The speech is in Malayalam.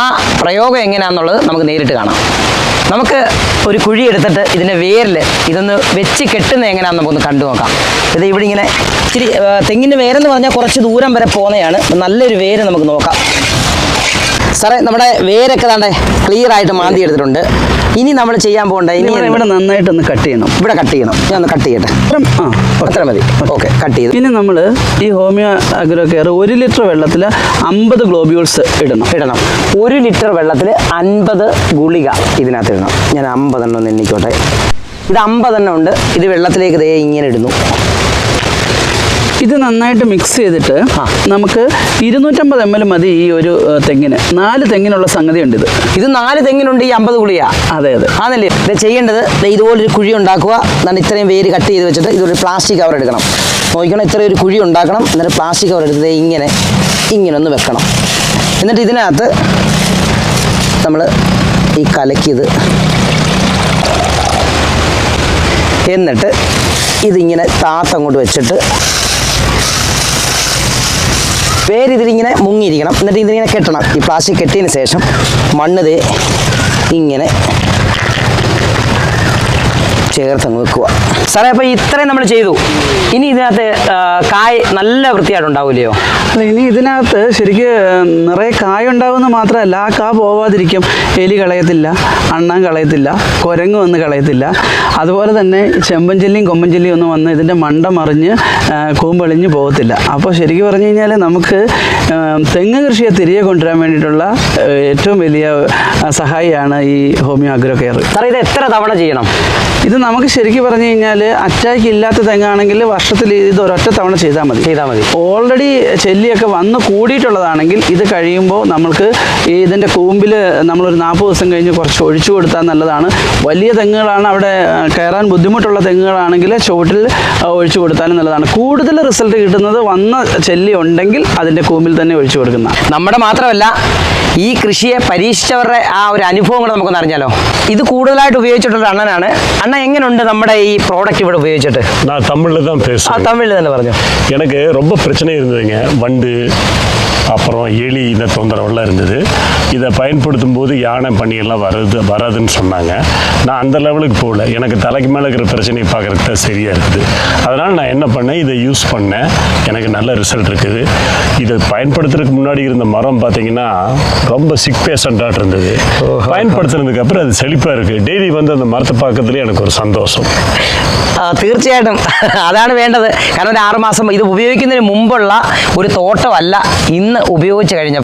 ആ പ്രയോഗം എങ്ങനെയാണെന്നുള്ളത് നമുക്ക് നേരിട്ട് കാണാം. നമുക്ക് ഒരു കുഴി എടുത്തിട്ട് ഇതിന്റെ വേരിൽ ഇതൊന്ന് വെച്ച് കെട്ടുന്നത് എങ്ങനെയാണെന്ന് നമുക്കൊന്ന് കണ്ടു നോക്കാം. ഇത് ഇവിടെ ഇങ്ങനെ ഇച്ചിരി തെങ്ങിന്റെ വേരെന്ന് പറഞ്ഞാൽ കുറച്ച് ദൂരം വരെ പോകുന്നതാണ്. നല്ലൊരു വേര് നമുക്ക് നോക്കാം. സാറേ നമ്മുടെ വേരൊക്കെ താണ്ടെ ക്ലിയർ ആയിട്ട് മാന്തി എടുത്തിട്ടുണ്ട്. ഇനി നമ്മൾ ചെയ്യാൻ പോകണ്ട? ഇനി ഇവിടെ നന്നായിട്ട് ഒന്ന് കട്ട് ചെയ്യണം. ഇവിടെ കട്ട് ചെയ്യണം. ഞാൻ ഒന്ന് കട്ട് ചെയ്യട്ടെ? ആ. അത്ര മതി. ഓക്കെ കട്ട് ചെയ്തു. ഇനി നമ്മൾ ഈ ഹോമിയോ അഗ്രോ കെയർ ഒരു ലിറ്റർ വെള്ളത്തിൽ അമ്പത് ഗ്ലോബ്യൂൾസ് ഇടണം. ഇടണം. ഒരു ലിറ്റർ വെള്ളത്തിൽ അൻപത് ഗുളിക ഇതിനകത്ത് ഇടണം. ഞാൻ അമ്പതെണ്ണം ഒന്ന് എണ്ണിക്കോട്ടെ. ഇത് അമ്പതെണ്ണം ഉണ്ട്. ഇത് വെള്ളത്തിലേക്ക് ദേ ഇങ്ങനെ ഇടുന്നു. ഇത് നന്നായിട്ട് മിക്സ് ചെയ്തിട്ട് നമുക്ക് ഇരുന്നൂറ്റമ്പത് എം എൽ മതി ഈ ഒരു തെങ്ങിന്. നാല് തെങ്ങിനുള്ള സംഗതി ഉണ്ട് ഇത് ഇത് നാല് തെങ്ങിനുണ്ട് ഈ അമ്പത് ഗുളിക അതെ അതെ. ആണല്ലേ? ഇത് ചെയ്യേണ്ടത് ഇതുപോലൊരു കുഴി ഉണ്ടാക്കുക. എന്നിട്ട് ഇത്രയും വേര് കട്ട് ചെയ്ത് വെച്ചിട്ട് ഇതൊരു പ്ലാസ്റ്റിക് കവർ എടുക്കണം. നോക്കണം ഇത്ര ഒരു കുഴി ഉണ്ടാക്കണം. എന്നിട്ട് പ്ലാസ്റ്റിക് കവർ എടുത്ത് ഇങ്ങനെ ഇങ്ങനെ ഒന്ന് വെക്കണം. എന്നിട്ട് ഇതിനകത്ത് നമ്മൾ ഈ കലക്കിയത് എന്നിട്ട് ഇതിങ്ങനെ താത്തങ്ങോട്ട് വെച്ചിട്ട് വേര് ഇതിലിങ്ങനെ മുങ്ങിയിരിക്കണം. എന്നിട്ട് ഇതിങ്ങനെ കെട്ടണം. ഈ പ്ലാസ്റ്റിക് കെട്ടിയതിന് ശേഷം മണ്ണ് ദേ ഇങ്ങനെ ചേർത്തങ്ങ് വെക്കുക. സാറേ അപ്പോൾ ഇത്രയും നമ്മൾ ചെയ്തു. ഇനി ഇതിനകത്ത് കായ് നല്ല വൃത്തിയായിട്ടുണ്ടാവില്ലയോ ഇനി ഇതിനകത്ത് ശരിക്ക് നിറയെ കായ ഉണ്ടാവുന്ന മാത്രമല്ല ആ കാ പോവാതിരിക്കും. എലി കളയത്തില്ല അണ്ണാൻ കളയത്തില്ല കുരങ്ങ് വന്ന് കളയത്തില്ല. അതുപോലെ തന്നെ ചെമ്പഞ്ചെല്ലിയും കൊമ്പഞ്ചെല്ലിയും ഒന്നും വന്ന് ഇതിന്റെ മണ്ട മറിഞ്ഞ് കൂമ്പളിഞ്ഞ് പോകത്തില്ല. അപ്പോൾ ശരിക്കും പറഞ്ഞു കഴിഞ്ഞാൽ നമുക്ക് തെങ്ങ് കൃഷിയെ തിരികെ കൊണ്ടുവരാൻ വേണ്ടിയിട്ടുള്ള ഏറ്റവും വലിയ സഹായിയാണ് ഈ ഹോമിയോ അഗ്രോ കെയർ. സാർ ഇത് എത്ര തവണ ചെയ്യണം? ഇത് നമുക്ക് ശരിക്കും പറഞ്ഞു കഴിഞ്ഞാൽ അറ്റാക്ക് ഇല്ലാത്ത തെങ്ങാണെങ്കിൽ വർഷത്തിൽ ഇത് ഒരൊറ്റ തവണ ചെയ്താൽ മതി. ചെയ്താൽ മതി. ഓൾറെഡി ചെല്ലിയൊക്കെ വന്ന് കൂടിയിട്ടുള്ളതാണെങ്കിൽ ഇത് കഴിയുമ്പോൾ നമ്മൾക്ക് ഇതിന്റെ കൂമ്പിൽ നമ്മളൊരു നാൽപ്പത് ദിവസം കഴിഞ്ഞ് കുറച്ച് ഒഴിച്ചു കൊടുത്താൽ നല്ലതാണ്. വലിയ തെങ്ങുകളാണ് അവിടെ കയറാൻ ബുദ്ധിമുട്ടുള്ള തെങ്ങുകളാണെങ്കിൽ ചുവട്ടിൽ ഒഴിച്ചു കൊടുത്താലും നല്ലതാണ്. കൂടുതൽ റിസൾട്ട് കിട്ടുന്നത് വന്ന ചെല്ലി ഉണ്ടെങ്കിൽ അതിന്റെ കൂമ്പിൽ തന്നെ ഒഴിച്ചു കൊടുക്കുന്ന നമ്മുടെ മാത്രമല്ല ഈ കൃഷിയെ പരീക്ഷിച്ചവരുടെ ആ ഒരു അനുഭവം കൂടെ നമുക്കൊന്ന് അറിഞ്ഞാലോ ഇത് കൂടുതലായിട്ട് ഉപയോഗിച്ചിട്ടുള്ള അണ്ണനാണ് അണ്ണ എങ്ങനെയുണ്ട് നമ്മുടെ ഈ പ്രോഡക്റ്റ് ഇവിടെ ഉപയോഗിച്ചിട്ട് நான் தமிழில் தான் ആ பேசுகிறேன் തമിഴിൽ തന്നെ പറഞ്ഞു எனக்கு ரொம்ப பிரச்சனை இருந்ததுங்க வண்டு அப்புறம் எலி இந்த தொந்தரவெல்லாம் இருந்தது இதை பயன்படுத்தும் போது யானை பணியெல்லாம் வருது வராதுன்னு சொன்னாங்க நான் அந்த லெவலுக்கு போகல எனக்கு தலைக்கு மேலே இருக்கிற பிரச்சனையை பார்க்குறதுக்கு தான் சரியாக இருக்குது அதனால் நான் என்ன பண்ணேன் இதை யூஸ் பண்ணேன் எனக்கு நல்ல ரிசல்ட் இருக்குது இதை பயன்படுத்துறதுக்கு முன்னாடி இருந்த மரம் பார்த்தீங்கன்னா ரொம்ப சிக் பேஷண்ட்டாக இருந்தது பயன்படுத்துனதுக்கு அப்புறம் அது செழிப்பாக இருக்குது டெய்லி வந்து அந்த மரத்தை பார்க்கறதுலேயே எனக்கு ஒரு சந்தோஷம் ആ, തീർച്ചയായിട്ടും അതാണ് വേണ്ടത് കാരണം ഒരു ആറുമാസം ഇത് ഉപയോഗിക്കുന്നതിന് മുമ്പുള്ള ഒരു തോട്ടമല്ല ഇന്ന് ഉപയോഗിച്ച് കഴിഞ്ഞപ്പോൾ